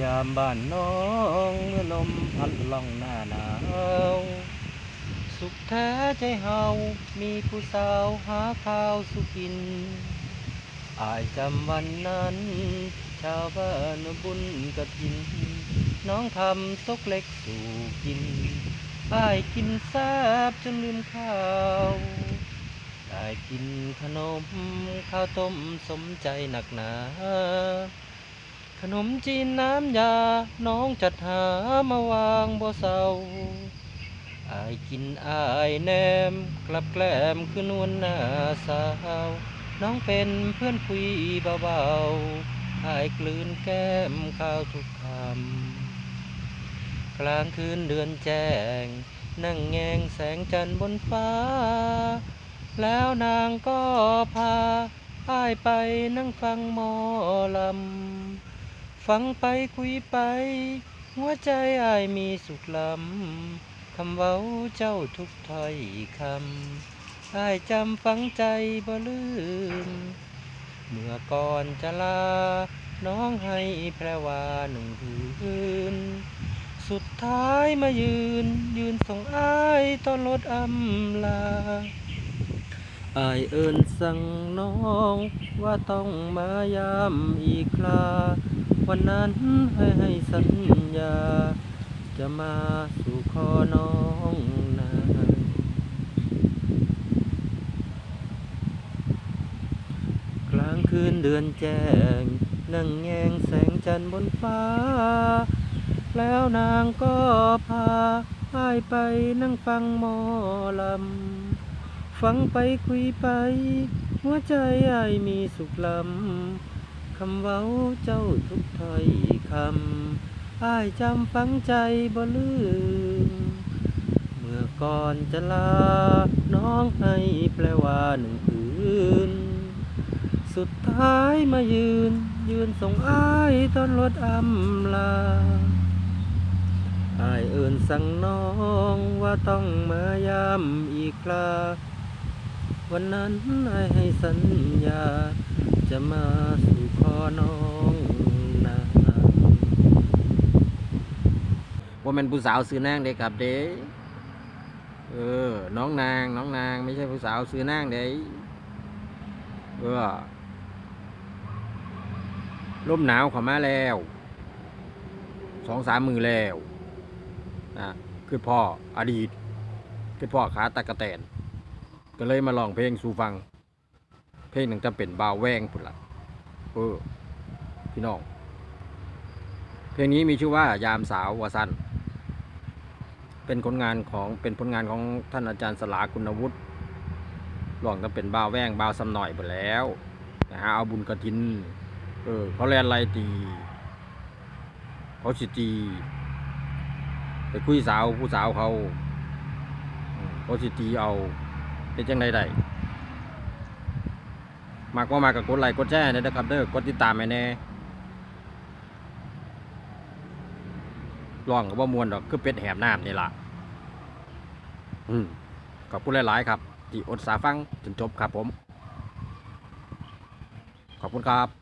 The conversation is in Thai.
ยามบ้านน้องเมื่อลมพัดล่องหน้าหนาวสุขแท้ใจเฮา มีผู้สาวหาข้าวสุกิน อายจำวันนั้น ชาวบ้านบุญกระถิน น้องทำซกเล็กสู่กิน อายกินแซบจนลืมข้าวได้กินขนมข้าวต้มสมใจหนักหนา ขนมจีนน้ำยา น้องจัดหามาวางบ่เศร้าอายกินอายแนม กลับแกล้มคือนวลหน้าสาว น้องเป็นเพื่อนคุยเบาๆอายกลืนแก้มข้าวทุกคำ กลางคืนเดือนแจ้ง นั่งแงงแสงจันทร์บนฟ้า แล้วนางก็พาอ้ายไปนั่งฟังหมอลำ ฟังไปคุยไป หัวใจอ้ายมีสุขลำ คำเว้าเจ้าทุกถ้อยคำอายจำฝังใจบ่ลืม เมื่อก่อนจะลา น้องให้แพรวาหนึ่งคืน สุดท้ายมายืน ยืนส่งอายตอนรถอำลาอายเอิญสั่งน้องว่าต้องมายามอีกคราวันนั้นให้ให้สัญญา จะมาสู่ขอน้องนางกลางคืนเดือนแจ้ง นั่งแงงแสงจันทร์บนฟ้า แล้วนางก็พาอ้ายไปนั่งฟังหมอลำ ฟังไปคุยไป หัวใจไอ้มีสุขลำ คำเว้าเจ้าทุกถ้อยคำอ้ายจำฝังใจบ่ลืม เมื่อก่อนจะลา น้องให้แปลว่าหนึ่งคืน สุดท้ายมายืน ยืนส่งอ้ายตอนรถอำลาอายเอิญสั่งน้องว่าต้องมายามอีกครา วันนั้นอายให้สัญญา จะมาสู่ขอน้องนางว่าเป็นผู้สาวซื้อนางเด็กครับเด้เออ น้องนาง น้องนาง ไม่ใช่ผู้สาวซื้อนางเด้เออลมหนาวเข้ามาแล้วสองสามมือแล้วนะคือพ่ออดีตคือพ่อขาตะกะแตน ก็เลยมาลองเพลงสู่ฟัง เพลงหนึ่งจะเป็นบาวแวงพุ่นละเออพี่น้อง เพลงนี้มีชื่อว่ายามสาววสันเป็นผลงานของเป็นผลงานของท่านอาจารย์สลาคุณวุฒิลองจะเป็นบาวแว่งบาวสำหน่อยไปแล้วนะฮะเอาบุญกระถิน เออเขาแลนไลตีเขาสิตีไปคุยสาวผู้สาวเขาเขาสิตีเอา เป็นจังไดได้มากก็มากกับกดไลค์กดแชร์เนี่ยนะครับเด้อกดติดตามแน่ลองกับว่ามวนดอกคือเป็ดแหบน้ำนี่ล่ะอืมขอบคุณหลาย ๆ ครับ ที่อดสาฟังจนจบครับผม ขอบคุณครับ